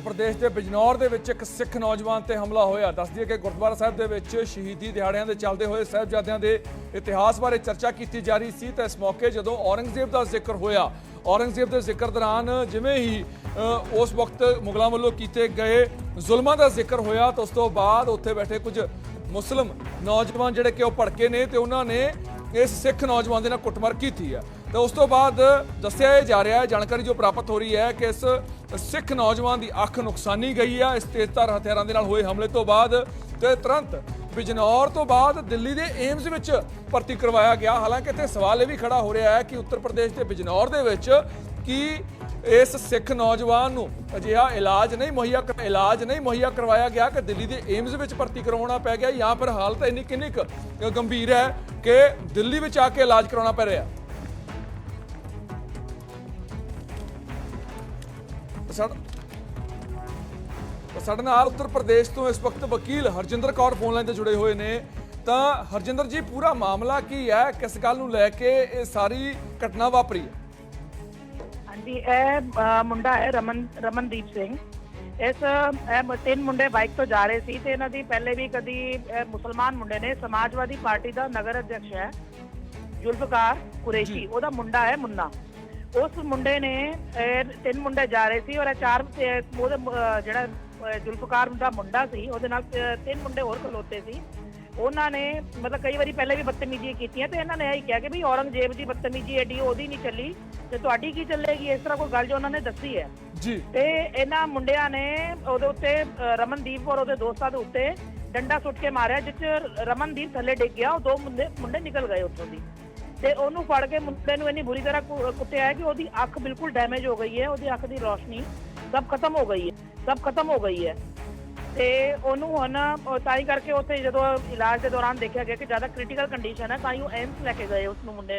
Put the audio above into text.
ਪ੍ਰਦੇਸ਼ ਦੇ ਬਿਜਨੌਰ ਦੇ ਵਿੱਚ ਇੱਕ ਸਿੱਖ ਨੌਜਵਾਨ ਤੇ ਹਮਲਾ ਹੋਇਆ। ਦੱਸਦੀ ਹੈ ਕਿ ਗੁਰਦੁਆਰਾ ਸਾਹਿਬ ਦੇ ਵਿੱਚ ਸ਼ਹੀਦੀ ਦਿਹਾੜਿਆਂ ਦੇ ਚੱਲਦੇ ਹੋਏ ਸਾਹਿਬਜ਼ਾਦਿਆਂ ਦੇ ਇਤਿਹਾਸ ਬਾਰੇ ਚਰਚਾ ਕੀਤੀ ਜਾ ਰਹੀ ਸੀ ਤਾਂ ਇਸ ਮੌਕੇ ਜਦੋਂ ਔਰੰਗਜ਼ੇਬ ਦਾ ਜ਼ਿਕਰ ਹੋਇਆ, ਔਰੰਗਜ਼ੇਬ ਦੇ ਜ਼ਿਕਰ ਦੌਰਾਨ ਜਿਵੇਂ ਹੀ ਉਸ ਵਕਤ ਮੁਗਲਾਂ ਵੱਲੋਂ ਕੀਤੇ ਗਏ ਜ਼ੁਲਮਾਂ ਦਾ ਜ਼ਿਕਰ ਹੋਇਆ ਤਾਂ ਉਸ ਤੋਂ ਬਾਅਦ ਉੱਥੇ ਬੈਠੇ ਕੁਝ ਮੁਸਲਮ ਨੌਜਵਾਨ ਜਿਹੜੇ ਕਿ ਉਹ ਭੜਕੇ ਨੇ ਤੇ ਉਹਨਾਂ ਨੇ ਇਸ ਸਿੱਖ ਨੌਜਵਾਨ ਦੇ ਨਾਲ ਕੁੱਟਮਾਰ ਕੀਤੀ ਹੈ। ਤਾਂ ਉਸ ਤੋਂ ਬਾਅਦ ਦੱਸਿਆ ਇਹ ਜਾ ਰਿਹਾ ਹੈ, ਜਾਣਕਾਰੀ ਜੋ ਪ੍ਰਾਪਤ ਹੋ ਰਹੀ ਹੈ ਕਿ ਇਸ ਸਿੱਖ ਨੌਜਵਾਨ ਦੀ ਅੱਖ ਨੁਕਸਾਨੀ ਗਈ ਆ। ਇਸ ਤੇਜ਼ਧਾਰ ਹਥਿਆਰਾਂ ਦੇ ਨਾਲ ਹੋਏ ਹਮਲੇ ਤੋਂ ਬਾਅਦ ਤੇ ਤੁਰੰਤ ਬਿਜਨੌਰ ਤੋਂ ਬਾਅਦ ਦਿੱਲੀ ਦੇ ਏਮਜ਼ ਵਿੱਚ ਭਰਤੀ ਕਰਵਾਇਆ ਗਿਆ। ਹਾਲਾਂਕਿ ਇੱਥੇ ਸਵਾਲ ਇਹ ਵੀ ਖੜਾ ਹੋ ਰਿਹਾ ਹੈ ਕਿ ਉੱਤਰ ਪ੍ਰਦੇਸ਼ ਦੇ ਬਿਜਨੌਰ ਦੇ ਵਿੱਚ ਕੀ ਇਸ ਸਿੱਖ ਨੌਜਵਾਨ ਨੂੰ ਅਜਿਹਾ ਇਲਾਜ ਨਹੀਂ ਮੁਹੱਈਆ ਕਰ- ਇਲਾਜ ਨਹੀਂ ਮੁਹੱਈਆ ਕਰਵਾਇਆ ਗਿਆ ਕਿ ਦਿੱਲੀ ਦੇ ਏਮਜ਼ ਵਿੱਚ ਭਰਤੀ ਕਰਵਾਉਣਾ ਪੈ ਗਿਆ ਜਾਂ ਫਿਰ ਹਾਲਤ ਇੰਨੀ ਕਿੰਨੀ ਕੁ ਗੰਭੀਰ ਹੈ ਕਿ ਦਿੱਲੀ ਵਿੱਚ ਆ ਕੇ ਇਲਾਜ ਕਰਾਉਣਾ ਪੈ ਰਿਹਾ ਸਾਡੇ ਨਾਲ ਉੱਤਰ ਪ੍ਰਦੇਸ਼ ਤੋਂ ਇਸ ਵਕਤ ਵਕੀਲ ਹਰਜਿੰਦਰ ਕੌਰ ਫੋਨ ਲਾਈਨ ਤੇ ਜੁੜੇ ਹੋਏ ਨੇ। ਤਾਂ ਹਰਜਿੰਦਰ ਜੀ ਪੂਰਾ ਮਾਮਲਾ ਕੀ ਹੈ? ਕਿਸ ਗੱਲ ਨੂੰ ਲੈ ਕੇ ਇਹ ਸਾਰੀ ਘਟਨਾ ਵਾਪਰੀ? ਹੈ ਹਾਂਜੀ ਇਹ ਮੁੰਡਾ ਹੈ ਰਮਨ ਰਮਨਦੀਪ ਸਿੰਘ। ਇਸ ਇਹ ਤਿੰਨ ਮੁੰਡੇ ਬਾਈਕ ਤੋਂ ਜਾ ਰਹੇ ਸੀ ਤੇ ਇਹਨਾਂ ਦੀ ਪਹਿਲੇ ਵੀ ਕਦੀ ਮੁਸਲਮਾਨ ਮੁੰਡੇ ਨੇ ਸਮਾਜਵਾਦੀ ਪਾਰਟੀ ਦਾ ਨਗਰ ਅਧਿਕਸ਼ ਹੈ ਜ਼ੁਲਫਕਾਰ ਕੁਰੈਸ਼ੀ। ਉਹਦਾ ਮੁੰਡਾ ਹੈ ਮੁੰਨਾ। ਉਸ ਮੁੰਡੇ ਨੇ ਇਹ ਤਿੰਨ ਮੁੰਡੇ ਜਾ ਰਹੇ ਸੀ ਔਰ ਇਹ ਚਾਰ ਤੇ ਉਹਦੇ ਜਿਹੜਾ ਜ਼ੁਲਫਕਾਰ ਦਾ ਮੁੰਡਾ ਸੀ ਉਹਦੇ ਨਾਲ ਤਿੰਨ ਮੁੰਡੇ ਹੋਰ ਖਲੋਤੇ ਸੀ। ਉਹਨਾਂ ਨੇ ਮਤਲਬ ਕਈ ਵਾਰੀ ਪਹਿਲੇ ਵੀ ਬਦਤਮੀਜ਼ੀਆਂ ਕੀਤੀਆਂ ਤੇ ਇਹਨਾਂ ਨੇ ਇਹ ਕਿਹਾ ਕਿ ਵੀ ਔਰੰਗਜ਼ੇਬ ਦੀ ਬਦਤਮੀਜ਼ੀ ਐਡੀ ਉਹਦੀ ਨਹੀਂ ਚੱਲੀ ਤੇ ਤੁਹਾਡੀ ਕੀ ਚੱਲੇਗੀ? ਇਸ ਤਰ੍ਹਾਂ ਕੋਈ ਗੱਲ ਜੋ ਉਹਨਾਂ ਨੇ ਦੱਸੀ ਹੈ। ਜੀ। ਤੇ ਇਹਨਾਂ ਮੁੰਡਿਆਂ ਨੇ ਉਹਦੇ ਉੱਤੇ ਰਮਨਦੀਪ ਔਰ ਉਹਦੇ ਦੋਸਤਾਂ ਦੇ ਉੱਤੇ ਡੰਡਾ ਸੁੱਟ ਕੇ ਮਾਰਿਆ ਜਿਸ 'ਚ ਰਮਨਦੀਪ ਥੱਲੇ ਡਿੱਗ ਗਿਆ ਉਹ ਦੋ ਮੁੰਡੇ ਮੁੰਡੇ ਨਿਕਲ ਗਏ ਉੱਥੋਂ ਦੀ। ਤੇ ਉਹਨੂੰ ਫੜ ਕੇ ਮੁੰਡੇ ਨੂੰ ਇੰਨੀ ਬੁਰੀ ਤਰ੍ਹਾਂ ਕੁ- ਕੁੱਟਿਆ ਕਿ ਉਹਦੀ ਅੱਖ ਬਿਲਕੁਲ ਡੈਮੇਜ ਹੋ ਗਈ ਹੈ, ਉਹਦੀ ਅੱਖ ਦੀ ਰੋਸ਼ਨੀ ਸਭ ਖਤਮ ਹੋ ਗਈ ਹੈ, ਸਭ ਖਤਮ ਹੋ ਗਈ ਹੈ। ਤੇ ਉਹਨੂੰ ਹੁਣ, ਉਹ ਤਾਂ ਹੀ ਕਰਕੇ ਉੱਥੇ ਜਦੋਂ ਇਲਾਜ ਦੇ ਦੌਰਾਨ ਦੇਖਿਆ ਗਿਆ ਕਿ ਜ਼ਿਆਦਾ ਕ੍ਰਿਟੀਕਲ ਕੰਡੀਸ਼ਨ ਹੈ, ਤਾਂ ਹੀ ਉਹ ਐਮਸ ਲੈ ਕੇ ਗਏ ਉਸ ਨੂੰ ਮੁੰਡੇ ਨੂੰ।